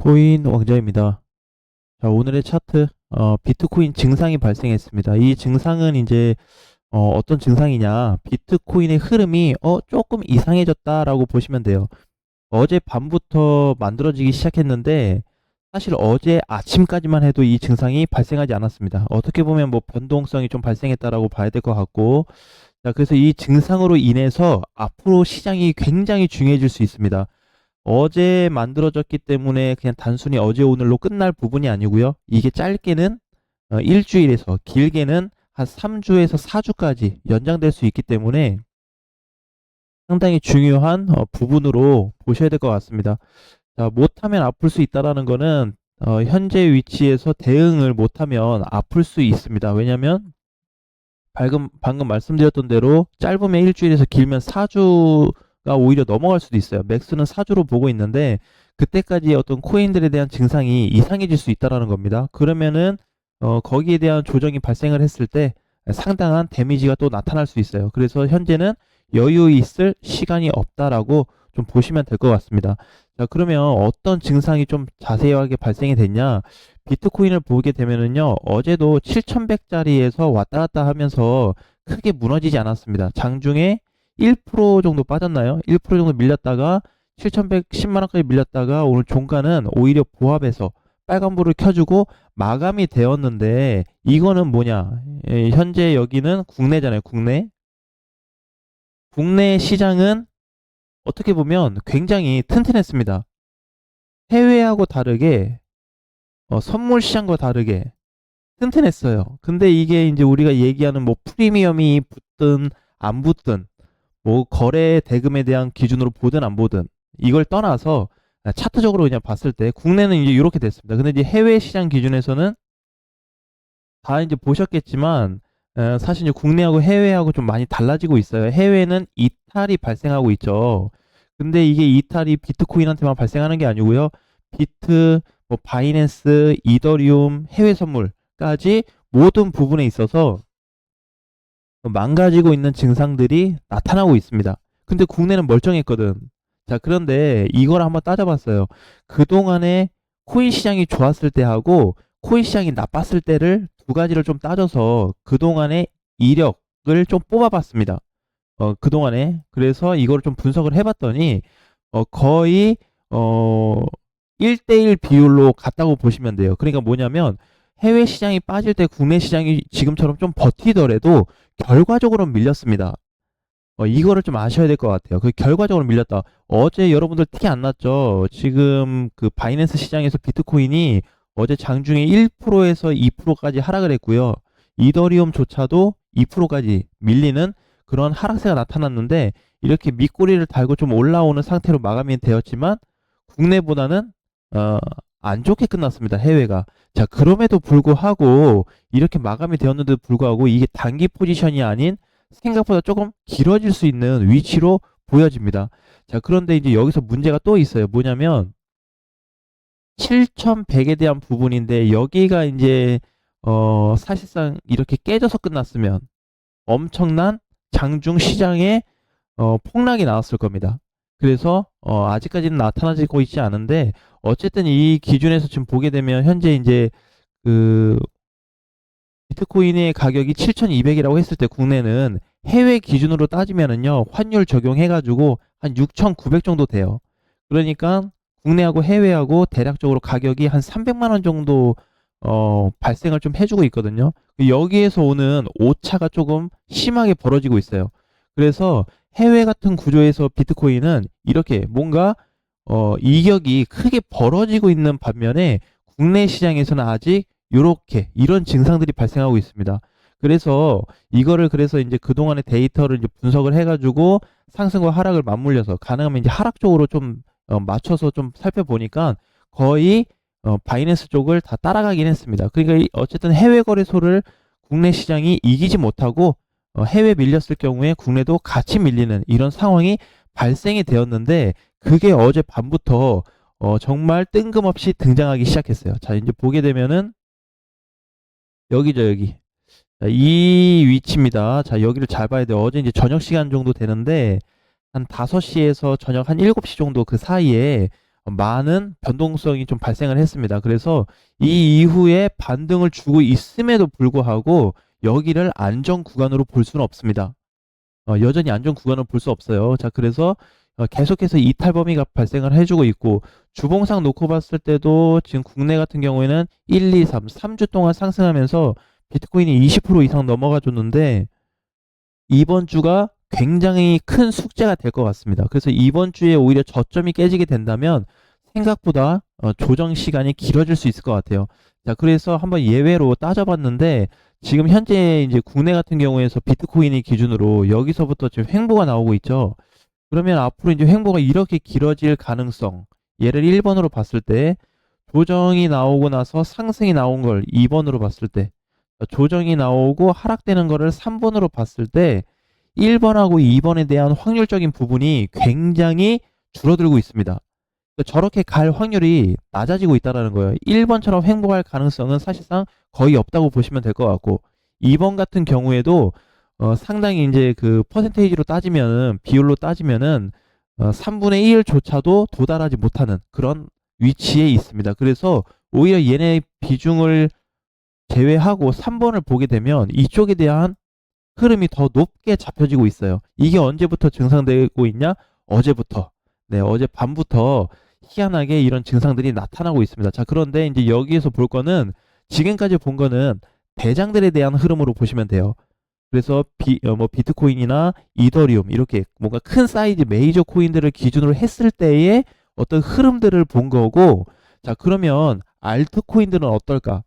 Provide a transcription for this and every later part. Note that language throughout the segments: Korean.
코인 왕자입니다. 자, 오늘의 차트, 어, 비트코인 증상이 발생했습니다. 이 증상은 이제, 어, 어떤 증상이냐. 비트코인의 흐름이, 어, 조금 이상해졌다라고 보시면 돼요. 어제 밤부터 만들어지기 시작했는데, 사실 어제 아침까지만 해도 이 증상이 발생하지 않았습니다. 어떻게 보면 뭐 변동성이 좀 발생했다라고 봐야 될 것 같고, 자, 그래서 이 증상으로 인해서 앞으로 시장이 굉장히 중요해질 수 있습니다. 어제 만들어졌기 때문에 그냥 단순히 어제 오늘로 끝날 부분이 아니고요. 이게 짧게는 어, 일주일에서 길게는 한 3주에서 4주까지 연장될 수 있기 때문에 상당히 중요한 어, 부분으로 보셔야 될 것 같습니다. 자, 못하면 아플 수 있다라는 거는 어, 현재 위치에서 대응을 못하면 아플 수 있습니다. 왜냐하면 방금, 방금 말씀드렸던 대로 짧으면 일주일에서 길면 4주가 오히려 넘어갈 수도 있어요. 맥스는 4주로 보고 있는데 그때까지 어떤 코인들에 대한 증상이 이상해질 수 있다라는 겁니다. 그러면은 어, 거기에 대한 조정이 발생을 했을 때 상당한 데미지가 또 나타날 수 있어요. 그래서 현재는 여유 있을 시간이 없다라고 좀 보시면 될 것 같습니다. 자, 그러면 어떤 증상이 좀 자세하게 발생이 됐냐? 비트코인을 보게 되면은요, 어제도 7100짜리에서 왔다 갔다 하면서 크게 무너지지 않았습니다. 장중에 1% 정도 빠졌나요? 1% 정도 밀렸다가 7110만원까지 밀렸다가 오늘 종가는 오히려 보합해서 빨간불을 켜주고 마감이 되었는데 이거는 뭐냐? 예, 현재 여기는 국내잖아요, 국내. 국내 시장은 어떻게 보면 굉장히 튼튼했습니다. 해외하고 다르게 어, 선물 시장과 다르게 튼튼했어요. 근데 이게 이제 우리가 얘기하는 뭐 프리미엄이 붙든 안 붙든 뭐 거래 대금에 대한 기준으로 보든 안 보든 이걸 떠나서 차트적으로 그냥 봤을 때 국내는 이제 이렇게 됐습니다. 근데 이제 해외 시장 기준에서는 다 이제 보셨겠지만 어, 사실 이제 국내하고 해외하고 좀 많이 달라지고 있어요. 해외는 이탈이 발생하고 있죠. 근데 이게 이탈이 비트코인한테만 발생하는 게 아니고요. 비트, 뭐 바이낸스, 이더리움, 해외 선물까지 모든 부분에 있어서 망가지고 있는 증상들이 나타나고 있습니다. 근데 국내는 멀쩡했거든. 자, 그런데 이걸 한번 따져봤어요. 그동안에 코인 시장이 좋았을 때하고 코인 시장이 나빴을 때를 두 가지를 좀 따져서 그동안의 이력을 좀 뽑아봤습니다. 어, 그동안에. 그래서 이거를 좀 분석을 해봤더니, 어, 거의, 어, 1대1 비율로 같다고 보시면 돼요. 그러니까 뭐냐면, 해외 시장이 빠질 때 국내 시장이 지금처럼 좀 버티더라도 결과적으로는 밀렸습니다. 어, 이거를 좀 아셔야 될 것 같아요. 그 결과적으로 밀렸다. 어제 여러분들 티안 났죠? 지금 그 바이낸스 시장에서 비트코인이 어제 장중에 1%에서 2%까지 하락을 했고요. 이더리움조차도 2%까지 밀리는 그런 하락세가 나타났는데 이렇게 밑꼬리를 달고 좀 올라오는 상태로 마감이 되었지만 국내보다는 어, 안 좋게 끝났습니다. 해외가. 자, 그럼에도 불구하고 이렇게 마감이 되었는데도 불구하고 이게 단기 포지션이 아닌 생각보다 조금 길어질 수 있는 위치로 보여집니다. 자, 그런데 이제 여기서 문제가 또 있어요. 뭐냐면 7100에 대한 부분인데 여기가 이제 어, 사실상 이렇게 깨져서 끝났으면 엄청난 장중 시장에 어, 폭락이 나왔을 겁니다. 그래서 어, 아직까지는 나타나지고 있지 않은데 어쨌든 이 기준에서 지금 보게 되면 현재 이제 그 비트코인의 가격이 7,200이라고 했을 때 국내는 해외 기준으로 따지면은요 환율 적용해가지고 한 6,900 정도 돼요. 그러니까 국내하고 해외하고 대략적으로 가격이 한 300만 원 정도 어, 발생을 좀 해주고 있거든요. 여기에서 오는 오차가 조금 심하게 벌어지고 있어요. 그래서 해외 같은 구조에서 비트코인은 이렇게 뭔가 어, 이격이 크게 벌어지고 있는 반면에 국내 시장에서는 아직 이렇게 이런 증상들이 발생하고 있습니다. 그래서 이거를 그래서 이제 그동안의 데이터를 이제 분석을 해가지고 상승과 하락을 맞물려서 가능하면 이제 하락 쪽으로 좀 어, 맞춰서 좀 살펴보니까 거의 어, 바이낸스 쪽을 다 따라가긴 했습니다. 그러니까 어쨌든 해외 거래소를 국내 시장이 이기지 못하고 어, 해외 밀렸을 경우에 국내도 같이 밀리는 이런 상황이 발생이 되었는데 그게 어제 밤부터 어, 정말 뜬금없이 등장하기 시작했어요. 자, 이제 보게 되면은 여기죠, 여기. 자, 이 위치입니다. 자, 여기를 잘 봐야 돼요. 어제 이제 저녁 시간 정도 되는데 한 5시에서 저녁 한 7시 정도 그 사이에 많은 변동성이 좀 발생을 했습니다. 그래서 이 이후에 반등을 주고 있음에도 불구하고 여기를 안정 구간으로 볼 수는 없습니다. 어, 여전히 안정 구간을 볼 수 없어요. 자, 그래서 어, 계속해서 이탈 범위가 발생을 해주고 있고 주봉상 놓고 봤을 때도 지금 국내 같은 경우에는 1, 2, 3, 3주 동안 상승하면서 비트코인이 20% 이상 넘어가 줬는데 이번 주가 굉장히 큰 숙제가 될 것 같습니다. 그래서 이번 주에 오히려 저점이 깨지게 된다면 생각보다 어, 조정 시간이 길어질 수 있을 것 같아요. 자, 그래서 한번 예외로 따져봤는데 지금 현재 이제 국내 같은 경우에서 비트코인이 기준으로 여기서부터 지금 횡보가 나오고 있죠. 그러면 앞으로 이제 횡보가 이렇게 길어질 가능성, 얘를 1번으로 봤을 때 조정이 나오고 나서 상승이 나온 걸 2번으로 봤을 때 조정이 나오고 하락되는 거를 3번으로 봤을 때 1번하고 2번에 대한 확률적인 부분이 굉장히 줄어들고 있습니다. 그러니까 저렇게 갈 확률이 낮아지고 있다는 거예요. 1번처럼 횡보할 가능성은 사실상 거의 없다고 보시면 될 것 같고 2번 같은 경우에도 어, 상당히 이제 그 퍼센테이지로 따지면은 비율로 따지면은 어, 3분의 1조차도 도달하지 못하는 그런 위치에 있습니다. 그래서 오히려 얘네 비중을 제외하고 3번을 보게 되면 이쪽에 대한 흐름이 더 높게 잡혀지고 있어요. 이게 언제부터 증상되고 있냐? 어제부터. 네, 어제 밤부터 희한하게 이런 증상들이 나타나고 있습니다. 자, 그런데 이제 여기에서 볼 거는 지금까지 본 거는 대장들에 대한 흐름으로 보시면 돼요. 그래서 비, 어, 뭐 비트코인이나 이더리움 이렇게 뭔가 큰 사이즈 메이저 코인들을 기준으로 했을 때의 어떤 흐름들을 본 거고 자 그러면 알트코인들은 어떨까?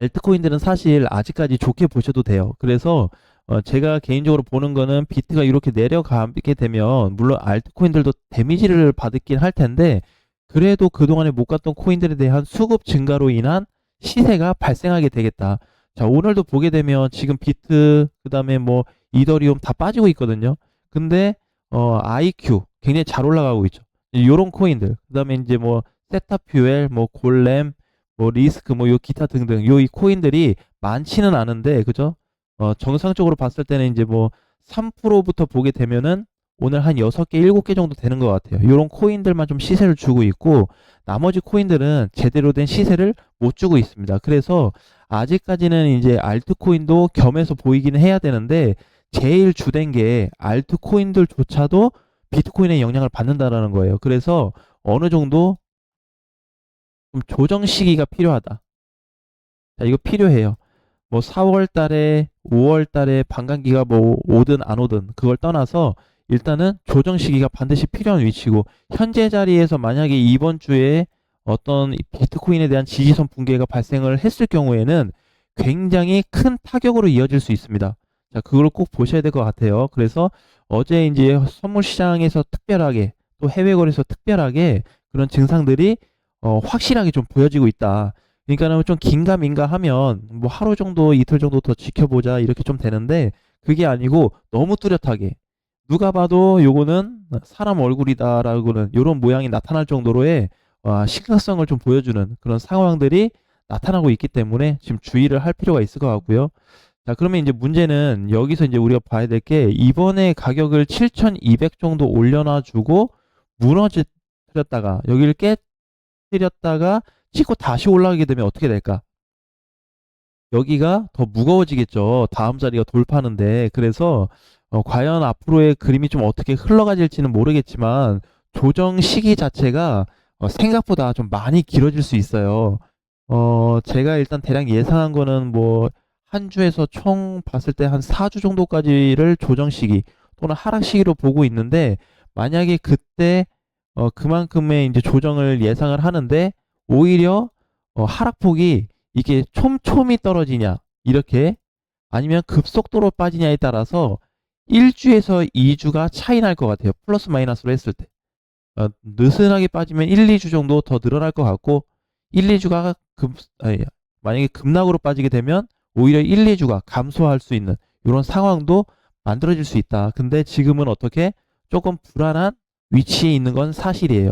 알트코인들은 사실 아직까지 좋게 보셔도 돼요. 그래서 어, 제가 개인적으로 보는 거는 비트가 이렇게 내려가게 되면 물론 알트코인들도 데미지를 받긴 할 텐데 그래도 그동안에 못 갔던 코인들에 대한 수급 증가로 인한 시세가 발생하게 되겠다. 자, 오늘도 보게 되면 지금 비트, 그 다음에 뭐 이더리움 다 빠지고 있거든요. 근데 어, IQ 굉장히 잘 올라가고 있죠. 요런 코인들. 그 다음에 이제 뭐 세타퓨엘, 뭐 골렘, 뭐 리스크, 뭐 요 기타 등등 요 이 코인들이 많지는 않은데 그죠? 어, 정상적으로 봤을 때는 이제 뭐 3%부터 보게 되면은 오늘 한 6개, 7개 정도 되는 것 같아요. 요런 코인들만 좀 시세를 주고 있고 나머지 코인들은 제대로 된 시세를 못 주고 있습니다. 그래서 아직까지는 이제 알트코인도 겸해서 보이기는 해야 되는데 제일 주된 게 알트코인들조차도 비트코인의 영향을 받는다라는 거예요. 그래서 어느 정도 좀 조정 시기가 필요하다. 자, 이거 필요해요. 뭐 4월 달에, 5월 달에 반감기가 뭐 오든 안 오든 그걸 떠나서 일단은 조정 시기가 반드시 필요한 위치고 현재 자리에서 만약에 이번 주에 어떤 비트코인에 대한 지지선 붕괴가 발생을 했을 경우에는 굉장히 큰 타격으로 이어질 수 있습니다. 자, 그걸 꼭 보셔야 될 것 같아요. 그래서 어제 이제 선물 시장에서 특별하게 또 해외 거래소 특별하게 그런 증상들이 어, 확실하게 좀 보여지고 있다. 그러니까는 좀 긴가민가 하면 뭐 하루 정도 이틀 정도 더 지켜보자 이렇게 좀 되는데 그게 아니고 너무 뚜렷하게 누가 봐도 요거는 사람 얼굴이다라고는 요런 모양이 나타날 정도로의 어, 심각성을 좀 보여주는 그런 상황들이 나타나고 있기 때문에 지금 주의를 할 필요가 있을 것 같고요. 자, 그러면 이제 문제는 여기서 이제 우리가 봐야 될 게 이번에 가격을 7,200 정도 올려놔 주고 무너뜨렸다가 여기를 깨뜨렸다가 치고 다시 올라가게 되면 어떻게 될까? 여기가 더 무거워지겠죠. 다음 자리가 돌파하는데. 그래서 어, 과연 앞으로의 그림이 좀 어떻게 흘러가질지는 모르겠지만 조정 시기 자체가 어, 생각보다 좀 많이 길어질 수 있어요. 어, 제가 일단 대략 예상한 거는 뭐 한 주에서 총 봤을 때 한 4주 정도까지를 조정 시기 또는 하락 시기로 보고 있는데 만약에 그때 어, 그만큼의 이제 조정을 예상을 하는데 오히려 어, 하락폭이 이게 촘촘히 떨어지냐 이렇게 아니면 급속도로 빠지냐에 따라서 1주에서 2주가 차이 날 것 같아요. 플러스 마이너스로 했을 때. 어, 느슨하게 빠지면 1, 2주 정도 더 늘어날 것 같고 1, 2주가 급 아니, 만약에 급락으로 빠지게 되면 오히려 1, 2주가 감소할 수 있는 이런 상황도 만들어질 수 있다. 근데 지금은 어떻게 조금 불안한 위치에 있는 건 사실이에요.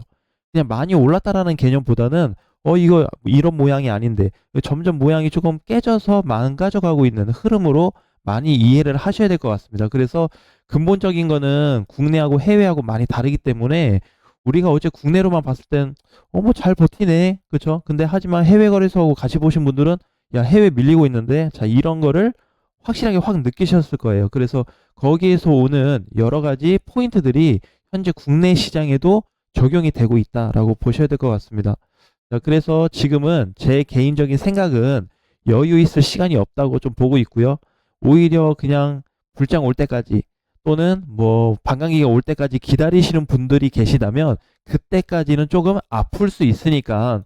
그냥 많이 올랐다라는 개념보다는 어 이거 이런 모양이 아닌데 점점 모양이 조금 깨져서 망가져가고 있는 흐름으로 많이 이해를 하셔야 될 것 같습니다. 그래서 근본적인 거는 국내하고 해외하고 많이 다르기 때문에 우리가 어제 국내로만 봤을 땐, 어, 뭐잘 버티네. 그쵸? 근데 하지만 해외 거래소하고 같이 보신 분들은, 야, 해외 밀리고 있는데, 자, 이런 거를 확실하게 확 느끼셨을 거예요. 그래서 거기에서 오는 여러 가지 포인트들이 현재 국내 시장에도 적용이 되고 있다라고 보셔야 될 것 같습니다. 자, 그래서 지금은 제 개인적인 생각은 여유 있을 시간이 없다고 좀 보고 있고요. 오히려 그냥 불장 올 때까지 또는 뭐 반감기가 올 때까지 기다리시는 분들이 계시다면 그때까지는 조금 아플 수 있으니까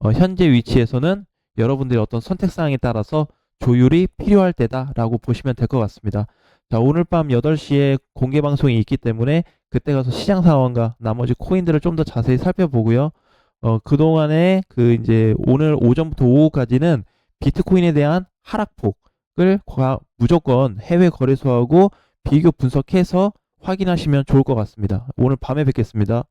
어, 현재 위치에서는 여러분들의 어떤 선택 사항에 따라서 조율이 필요할 때다라고 보시면 될 것 같습니다. 자, 오늘 밤 8시에 공개 방송이 있기 때문에 그때 가서 시장 상황과 나머지 코인들을 좀 더 자세히 살펴보고요. 어, 그동안에 그 이제 오늘 오전부터 오후까지는 비트코인에 대한 하락폭을 과- 무조건 해외 거래소하고 비교 분석해서 확인하시면 좋을 것 같습니다. 오늘 밤에 뵙겠습니다.